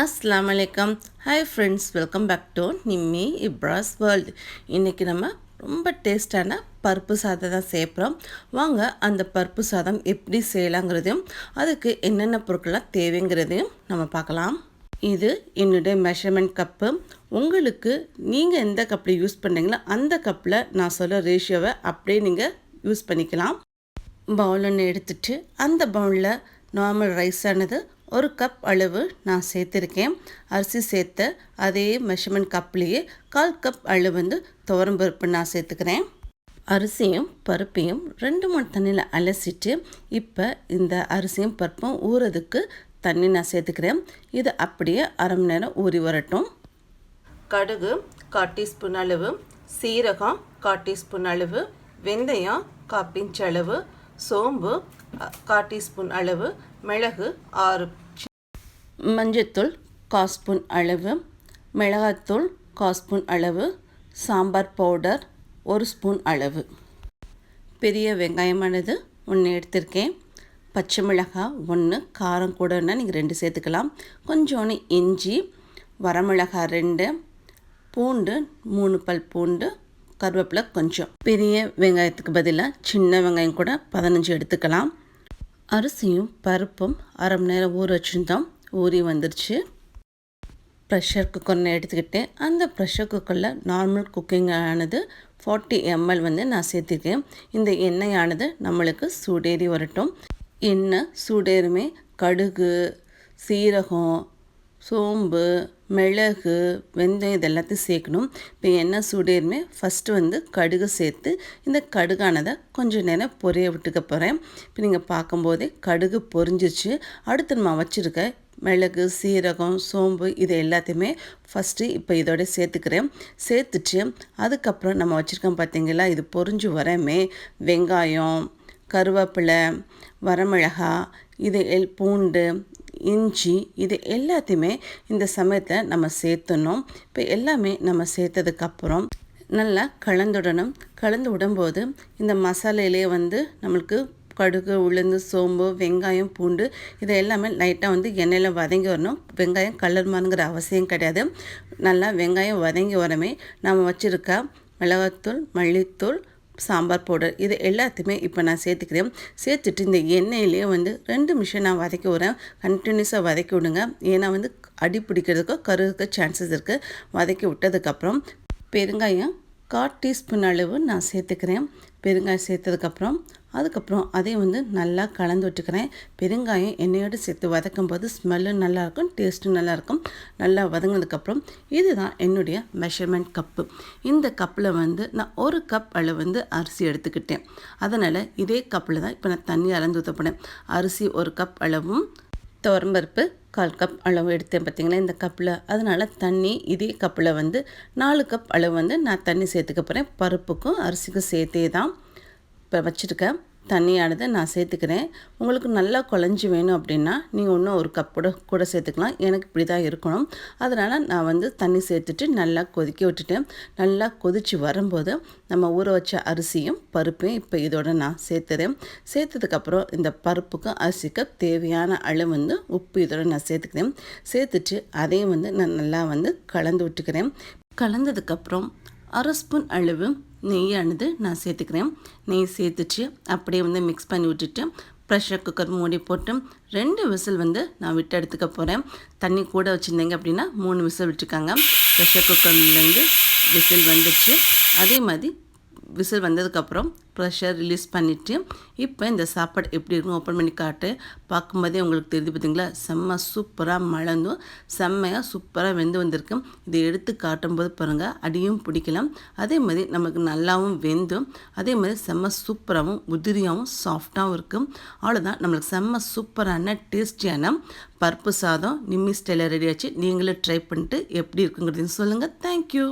அஸ்லாம் வலைக்கம் hi friends welcome back to Nimmi Ibras world இன்றைக்கி நம்ம ரொம்ப டேஸ்டான பருப்பு சாதம் தான் சேர்க்குறோம் வாங்க அந்த பருப்பு சாதம் எப்படி செய்யலாங்கிறதையும் அதுக்கு என்னென்ன பொருட்கள்லாம் தேவைங்கிறதையும் நம்ம பார்க்கலாம். இது என்னுடைய மெஷர்மெண்ட் கப்பு உங்களுக்கு நீங்கள் எந்த கப்பில் யூஸ் பண்ணுறீங்களோ அந்த கப்பில் நான் சொல்ல ரேஷியோவை அப்படியே நீங்கள் யூஸ் பண்ணிக்கலாம். பவுல் ஒன்று எடுத்துட்டு அந்த பவுலில் நார்மல் ரைஸானது ஒரு கப் அளவு நான் சேர்த்துருக்கேன். அரிசி சேர்த்த அதே மெஷர்மெண்ட் கப்லேயே கால் கப் அளவு வந்து துவரம் பருப்பு நான் சேர்த்துக்கிறேன். அரிசியும் பருப்பையும் ரெண்டு மூணு தண்ணியில் அலசிட்டு இப்போ இந்த அரிசியும் பருப்பும் ஊறதுக்கு தண்ணி நான் சேர்த்துக்கிறேன். இது அப்படியே அரை மணி நேரம் ஊறி வரட்டும். கடுகு கால் டீஸ்பூன் அளவு சீரகம் கால் டீஸ்பூன் அளவு வெந்தயம் கால் பிஞ்ச் அளவு சோம்பு கால் டீஸ்பூன் அளவு மிளகு ஆறு. மஞ்சத்தூள் காஸ்பூன் அளவு. மிளகாத்தூள் காஸ்பூன் அளவு. சாம்பார் பவுடர் ஒரு ஸ்பூன் அளவு. பெரிய வெங்காயமானது ஒன்று எடுத்திருக்கேன். பச்சை மிளகாய் ஒன்று காரம் கூடன்னா நீங்கள் ரெண்டு சேர்த்துக்கலாம். கொஞ்சோன்னு இஞ்சி வரமிளகாய் ரெண்டு பூண்டு மூணு பல் பூண்டு கருவேப்பிலை கொஞ்சம். பெரிய வெங்காயத்துக்கு பதிலாக சின்ன வெங்காயம் கூட பதினஞ்சு எடுத்துக்கலாம். அரிசியும் பருப்பும் அரை மணி நேரம் ஊற வச்சுருந்தோம். ஊறி வந்துருச்சு. ப்ரெஷர் குக்கர்னு எடுத்துக்கிட்டேன். அந்த ப்ரெஷர் குக்கரில் நார்மல் குக்கிங் ஆனது ஃபார்ட்டி எம்எல் வந்து நான் சேர்த்துருக்கேன். இந்த எண்ணெயானது நம்மளுக்கு சூடேறி வரட்டும். எண்ணெய் சூடேறுமே கடுகு சீரகம் சோம்பு மிளகு வெந்தயம் இது எல்லாத்தையும் சேர்க்கணும். இப்போ எண்ணெய் சுடேருமே ஃபஸ்ட்டு வந்து கடுகு சேர்த்து இந்த கடுகானதை கொஞ்சம் நேரம் பொரிய விட்டுக்க போகிறேன் இப்போ நீங்கள் பார்க்கும்போதே கடுகு பொரிஞ்சிச்சு அடுத்து நம்ம வச்சுருக்க மிளகு சீரகம் சோம்பு இது எல்லாத்தையுமே ஃபஸ்ட்டு இப்போ இதோட சேர்த்துக்கிறேன். சேர்த்துட்டு அதுக்கப்புறம் நம்ம வச்சுருக்கோம் பார்த்தீங்களா இது பொறிஞ்சு வரமே வெங்காயம் கருவேப்பிலை வரமிளகா இது எல் பூண்டு இஞ்சி இது எல்லாத்தையுமே இந்த சமயத்தில் நம்ம சேர்த்துணும் இப்போ எல்லாமே நம்ம சேர்த்ததுக்கப்புறம் நல்லா கலந்துடணும். கலந்து விடும்போது இந்த மசாலையிலே வந்து நம்மளுக்கு கடுகு உளுந்து சோம்பு வெங்காயம் பூண்டு இதை எல்லாமே லைட்டாக வந்து எண்ணெயில் வதங்கி வரணும். வெங்காயம் கலர் மாறுங்கிற அவசியம் கிடையாது. நல்லா வெங்காயம் வதங்கி வரமே நம்ம வச்சுருக்க மிளகாத்தூள் மல்லித்தூள் சாம்பார் பவுடர் இது எல்லாத்தையுமே இப்போ நான் சேர்த்துக்கிறேன். சேர்த்துட்டு இந்த எண்ணெயிலேயே வந்து ரெண்டு நிமிஷம் நான் வதக்கி விட்றேன். கண்டினியூஸாக வதக்கி விடுங்க. ஏன்னா வந்து அடி பிடிக்கிறதுக்கோ கருதுக்க சான்சஸ் இருக்குது வதக்கி விட்டதுக்கப்புறம் பெருங்காயம் கால் டீஸ்பூன் அளவு நான் சேர்த்துக்கிறேன். பெருங்காயம் சேர்த்ததுக்கப்புறம் அதுக்கப்புறம் அதையும் வந்து நல்லா கலந்து விட்டுக்கிறேன் பெருங்காயம் எண்ணெயோடு சேர்த்து வதக்கும் போது ஸ்மெல்லும் நல்லாயிருக்கும் டேஸ்ட்டும் நல்லாயிருக்கும் நல்லா வதங்கினதுக்கப்புறம் இதுதான் என்னுடைய மெஷர்மெண்ட் கப்பு இந்த கப்பில் வந்து நான் ஒரு கப் அளவு வந்து அரிசி எடுத்துக்கிட்டேன். அதனால் இதே கப்பில் தான் இப்போ நான் தண்ணி அளந்து ஊற்றப்படேன் அரிசி ஒரு கப் அளவும் துவரம்பருப்பு கால் கப் அளவு எடுத்தேன் பார்த்திங்களா இந்த கப்பில் அதனால் தண்ணி இதே கப்பில் வந்து நாலு கப் அளவு வந்து நான் தண்ணி சேர்த்துக்க போகிறேன் பருப்புக்கும் அரிசிக்கும் சேர்த்தே தான். இப்போ வச்சுருக்க தண்ணியானதை நான் சேர்த்துக்கிறேன். உங்களுக்கு நல்லா குழஞ்சி வேணும் அப்படின்னா நீங்கள் இன்னும் ஒரு கப் கூட கூட சேர்த்துக்கலாம். எனக்கு இப்படி தான் இருக்கணும். அதனால் நான் வந்து தண்ணி சேர்த்துட்டு நல்லா கொதிக்க விட்டுட்டேன் நல்லா கொதித்து வரும்போது நம்ம ஊற வச்ச அரிசியும் பருப்பையும் இப்போ இதோட நான் சேர்த்துறேன். சேர்த்ததுக்கப்புறம் இந்த பருப்புக்கும் அரிசிக்கும் தேவையான அளவு வந்து உப்பு இதோட நான் சேர்த்துக்கிறேன். சேர்த்துட்டு அதையும் வந்து நான் நல்லா வந்து கலந்து விட்டுக்கிறேன். கலந்ததுக்கப்புறம் அரை ஸ்பூன் அளவு நெய்யானது நான் சேர்த்துக்கிறேன். நெய் சேர்த்துட்டு அப்படியே வந்து மிக்ஸ் பண்ணி விட்டுட்டு ப்ரெஷர் குக்கர் மூடி போட்டு ரெண்டு விசில் வந்து நான் விட்டு எடுத்துக்க போகிறேன் தண்ணி கூட வச்சுருந்தீங்க அப்படின்னா மூணு விசில் விட்டுருக்காங்க ப்ரெஷர் குக்கர்லேருந்து விசில் வந்துடுச்சு அதே மாதிரி விசில் வந்ததுக்கப்புறம் ப்ரெஷர் ரிலீஸ் பண்ணிவிட்டு இப்போ இந்த சாப்பாடு எப்படி இருக்கும் ஓப்பன் பண்ணி காட்டு. பார்க்கும்போதே உங்களுக்கு தெரிஞ்சு பார்த்தீங்களா செம்ம சூப்பராக மலர்ந்தும் செம்மையாக சூப்பராக வெந்து வந்திருக்கு. இதை எடுத்து காட்டும்போது பாருங்கள் அடியும் பிடிக்கலாம். அதே மாதிரி நமக்கு நல்லாவும் வெந்தும் அதே மாதிரி செம்ம சூப்பராகவும் உதிரியாகவும் சாஃப்டாகவும் இருக்கும் அவ்வளோதான் நம்மளுக்கு செம்ம சூப்பரான டேஸ்டியான பருப்பு சாதம் நிம்மி ஸ்டைலில் ரெடி ஆச்சு. நீங்களும் ட்ரை பண்ணிட்டு எப்படி இருக்குங்கிறதையும் சொல்லுங்கள் தேங்க்யூ